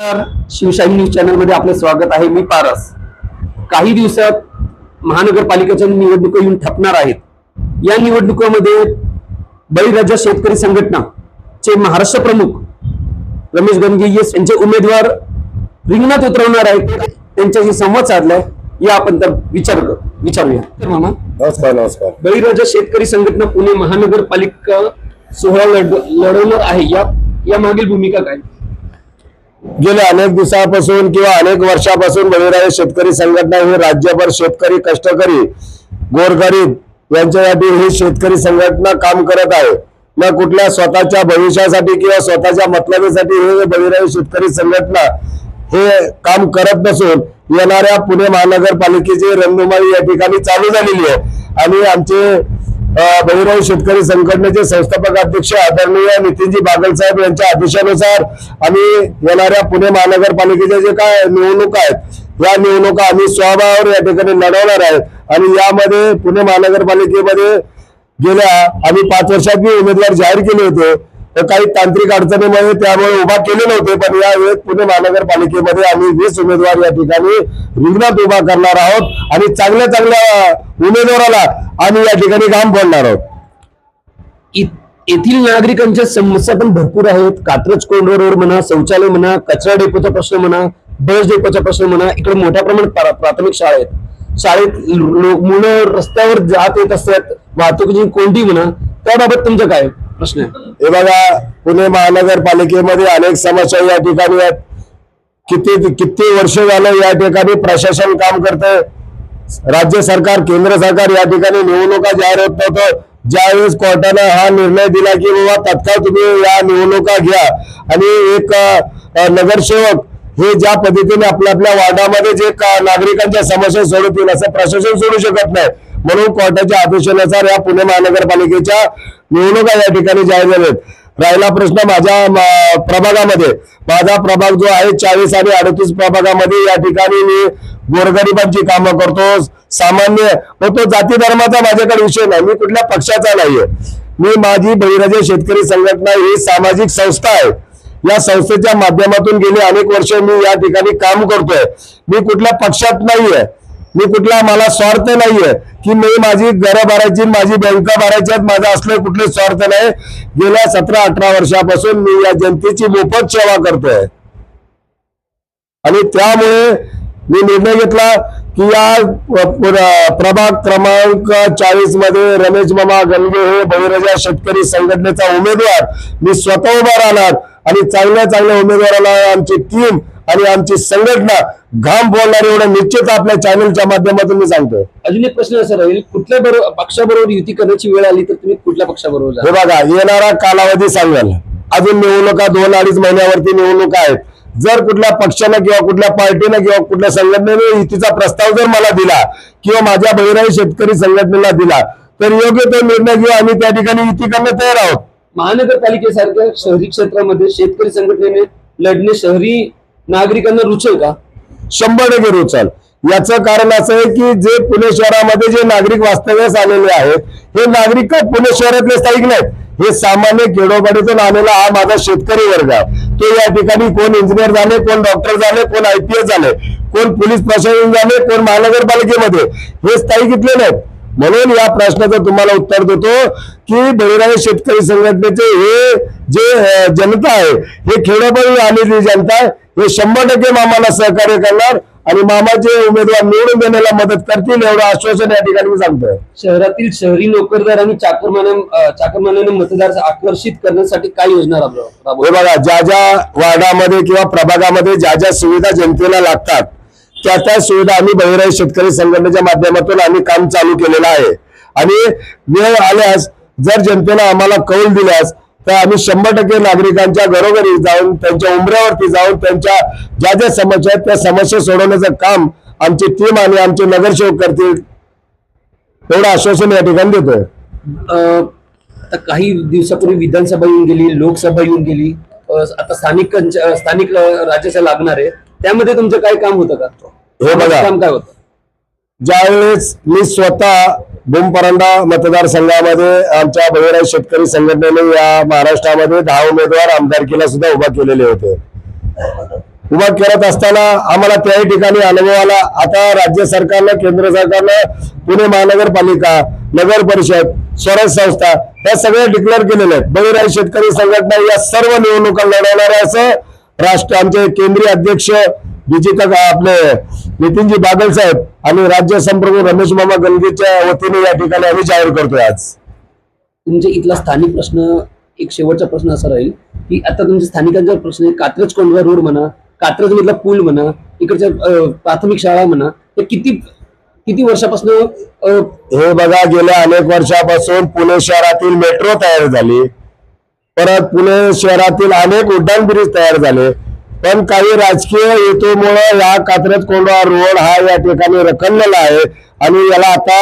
नमस्कार शिवशाही न्यूज चॅनलमध्ये आपलं स्वागत आहे. मी पारस. काही दिवसात महानगरपालिकेच्या निवडणुका येऊन ठपणार आहेत. या निवडणुकामध्ये बळीराजा शेतकरी संघटना चे महाराष्ट्र प्रमुख रमेश गणगियस यांचे उमेदवार रिंगणात उतरवणार आहेत. त्यांच्याशी संवाद साधलाय. या आपण तर विचार विचारूया. तर मामा नमस्कार नमस्कार. बळीराजा शेतकरी संघटना पुणे महानगरपालिका सोहळा लढ लढवणार आहे. या या मागील भूमिका काय? गेल्या अनेक दिवसापासून किंवा अनेक वर्षापासून बळीराजे शेतकरी संघटना ही राज्यभर शेतकरी कष्टकरी गोरगरीब यांच्यासाठी ही शेतकरी संघटना काम करत आहे. न कुठल्या स्वतःच्या भविष्यासाठी किंवा स्वतःच्या मतलबीसाठी हे बळीराजे शेतकरी संघटना हे काम करत नसून येणाऱ्या पुणे महानगरपालिकेची रणधुमाळी या ठिकाणी चालू झालेली आहे. आणि आमचे बहुराव शेतकरी संघटनेचे संस्थापक अध्यक्ष आदरणीय नितीनजी बागल साहेब यांच्या आदेशानुसार आम्ही येणाऱ्या पुणे महानगरपालिकेच्या जे काय निवडणुका आहेत या निवडणुका आम्ही स्वभावावर या ठिकाणी लढवणार आहेत. आणि यामध्ये पुणे महानगरपालिकेमध्ये गेल्या आम्ही पाच वर्षात मी उमेदवार जाहीर केले होते. तर काही तांत्रिक अडचणीमध्ये त्यामुळे उभा केले नव्हते पण या वेळेस पुणे महानगरपालिकेमध्ये आम्ही वीस उमेदवार या ठिकाणी रिंगणात उभा करणार आहोत आणि चांगल्या चांगल्या उमेदवाराला आम्ही या ठिकाणी काम फोडणार आहोत. येथील नागरिकांच्या समस्या पण भरपूर आहेत. कात्रज कोंड रोड म्हणा शौचालय म्हणा कचरा डेपोचा प्रश्न म्हणा बस डेपोचा प्रश्न म्हणा इकडे मोठ्या प्रमाणात प्रा- प्राथमिक शाळा आहेत. शाळेत मुलं रस्त्यावर जात येत असतात. वाहतुकीची कोंडी म्हणा त्याबाबत तुमचं काय? प्रश्न हे बघा पुणे महानगरपालिकेमध्ये अनेक समस्या या ठिकाणी आहेत. किती किती वर्ष झालं या ठिकाणी प्रशासन काम करतंय? राज्य सरकार केंद्र सरकार या ठिकाणी निवडणुका जाहीर होत नव्हतं. ज्यावेळेस कोर्टानं हा निर्णय दिला की बाबा तत्काळ तुम्ही या निवडणुका घ्या. आणि एक नगरसेवक हे ज्या पद्धतीने आपल्या आपल्या वार्डामध्ये जे का- नागरिकांच्या समस्या सोडवतील असं प्रशासन सोडू शकत नाही. म्हणून कोर्टाच्या आदेशानुसार या पुणे महानगरपालिकेच्या निवडणुका या ठिकाणी जाहीर झाल्या आहेत. राहिला प्रश्न माझ्या प्रभागामध्ये. माझा प्रभाग जो आहे चाळीस आणि अडतीस प्रभागामध्ये या ठिकाणी मी गोरगरिबांची कामं करतो. सामान्य मग तो जाती धर्माचा माझ्याकडे विषय नाही. मी कुठल्या पक्षाचा नाहीये. मी माझी बहिराजे शेतकरी संघटना ही सामाजिक संस्था आहे. या संस्थेच्या माध्यमातून गेली अनेक वर्ष मी या ठिकाणी काम करतोय. मी कुठल्या पक्षात नाहीये. मी कुठला मला स्वार्थ नाहीये की मी माझी घरं भरायची माझी बँका भरायच्यात माझा असलं कुठले स्वार्थ नाही. गेल्या सतरा अठरा वर्षापासून मी या जनतेची मोफत सेवा करतोय. आणि त्यामुळे मी निर्णय घेतला की या प्रभाग क्रमांक चाळीसमध्ये रमेश मामा गणगे हे बहिरजा शेतकरी संघटनेचा उमेदवार. मी स्वतः उभा राहणार आणि चांगल्या चांगल्या उमेदवाराला आमची टीम आणि आमची संघटना घाम बोलणार एवढं निश्चित आपल्या चॅनलच्या माध्यमातून मी सांगतोय. अजून एक प्रश्न असा राहील कुठल्या बरोबर पक्षाबरोबर युती करण्याची वेळ आली तर तुम्ही कुठल्या पक्षाबरोबर हे बघा येणारा कालावधी सांगाल. अजून निवडणुका दोन अडीच महिन्यावरती निवडणुका आहेत. जर कुठल्या पक्षानं किंवा कुठल्या पार्टीनं किंवा कुठल्या संघटनेने युतीचा प्रस्ताव जर मला दिला किंवा माझ्या बहिराई शेतकरी संघटनेला दिला तर योग्य तो निर्णय घेऊ आम्ही त्या ठिकाणी युती करण्यास तयार आहोत. महानगरपालिकेसारख्या शहरी क्षेत्रामध्ये शेतकरी संघटनेने लढणे शहरी नागरिकांना रुचेल का? शंभर टक्के रुचाल. याचं कारण असं आहे की जे पुणे शहरामध्ये जे नागरिक वास्तव्यास आलेले आहेत हे नागरिक काय पुणे शहरातले स्थायिक नाहीत. हे सामान्य खेडोपाडीतून आलेला हा माझा शेतकरी वर्ग आहे. तो या ठिकाणी कोण इंजिनियर झाले कोण डॉक्टर झाले कोण आय पी एस झाले कोण पोलीस प्रशासन झाले कोण महानगरपालिकेमध्ये हे स्थायिक इथले नाहीत. म्हणून या प्रश्नाचं तुम्हाला उत्तर देतो की बळीराजा शेतकरी संघटनेचे हे जे जनता आहे हे खेडोपाडी आलेली जनता आहे हे शंभर टक्के मामाला सहकार्य करणार आणि मामाचे उमेदवार निवडून देण्याला मदत करतील एवढं आश्वासन या ठिकाणी मी सांगतोय. शहरातील शहरी नोकरदार आणि चाकरमान्या अं, चाकरमान्याने मतदार आकर्षित करण्यासाठी काय योजना राबव- हे बघा ज्या ज्या वार्डामध्ये किंवा प्रभागामध्ये ज्या ज्या सुविधा जनतेला लागतात त्या त्या सुविधा आम्ही बहिराई शेतकरी संघटनेच्या माध्यमातून आम्ही काम चालू केलेलं आहे. आणि वेळ आल्यास जर जनतेला आम्हाला कौल दिल्यास तर आम्ही शंभर टक्के नागरिकांच्या घरोघरी जाऊन त्यांच्या उमऱ्यावरती जाऊन त्यांच्या ज्या ज्या समस्या आहेत त्या समस्या सोडवण्याचं काम आमची टीम आणि आमचे नगरसेवक करतील एवढं आश्वासन या ठिकाणी देतोय. आता काही दिवसापूर्वी विधानसभा येऊन गेली लोकसभा येऊन गेली. आता स्थानिक स्थानिक राज्याच्या लागणार. आहे त्यामध्ये तुमचं काय काम होतं का? हे बघा. काम काय होतं? ज्यावेळेस मी स्वतः भूमपरांडा मतदारसंघामध्ये आमच्या बहिराई शेतकरी संघटनेने या महाराष्ट्रामध्ये दहा उमेदवार आमदारकीला सुद्धा उभा केलेले होते. उभा करत असताना आम्हाला त्याही ठिकाणी अनुभव आला. आता राज्य सरकारनं केंद्र सरकारनं पुणे महानगरपालिका नगर परिषद स्वराज संस्था या सगळ्या डिक्लेअर केलेल्या आहेत. बळीराई शेतकरी संघटना या सर्व निवडणुका लढवणार आहे असं राष्ट्र आमचे केंद्रीय अध्यक्ष विजेता आपले नितीनजी बागल साहेब आणि राज्य संप्रमुख रमेश मामा गंगेच्या वतीने या ठिकाणी आम्ही जाहीर करतोय आज. तुमच्या इथला स्थानिक प्रश्न एक शेवटचा प्रश्न असा राहील की आता तुमच्या स्थानिकांचा प्रश्न आहे कात्रज कोंढवा रोड म्हणा कात्रज मधला पूल म्हणा इकडच्या प्राथमिक शाळा म्हणा हे किती किती वर्षापासून हे बघा गेल्या अनेक वर्षापासून पुणे शहरातील मेट्रो तयार झाली. परत पुणे शहरातील अनेक उड्डाण ब्रिज तयार झाले. पण काही राजकीय हेतूमुळे या कात्रत कोंडा रोड हा या ठिकाणी रखडलेला आहे आणि याला आता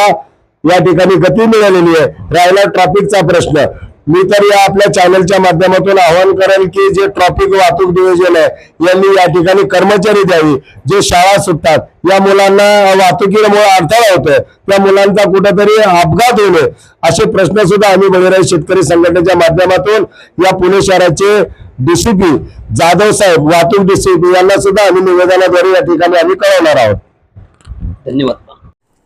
या ठिकाणी गती मिळालेली आहे. राहिला ट्रॅफिकचा प्रश्न. मी तर या आपल्या चॅनलच्या माध्यमातून आवाहन करेल की जे ट्रॉफिक वाहतूक डिव्हिजन आहे यांनी या ठिकाणी कर्मचारी द्यावी. जे शाळा सुटतात या मुलांना वाहतुकीमुळे अडथळा होतोय. त्या मुलांचा कुठेतरी अपघात होऊ नये असे प्रश्न सुद्धा आम्ही बळीराई शेतकरी संघटनेच्या माध्यमातून या पुणे शहराचे डीसीपी जाधव साहेब वाहतूक डीसीपी यांना सुद्धा आम्ही निवेदनाद्वारे या ठिकाणी आम्ही कळवणार आहोत. धन्यवाद.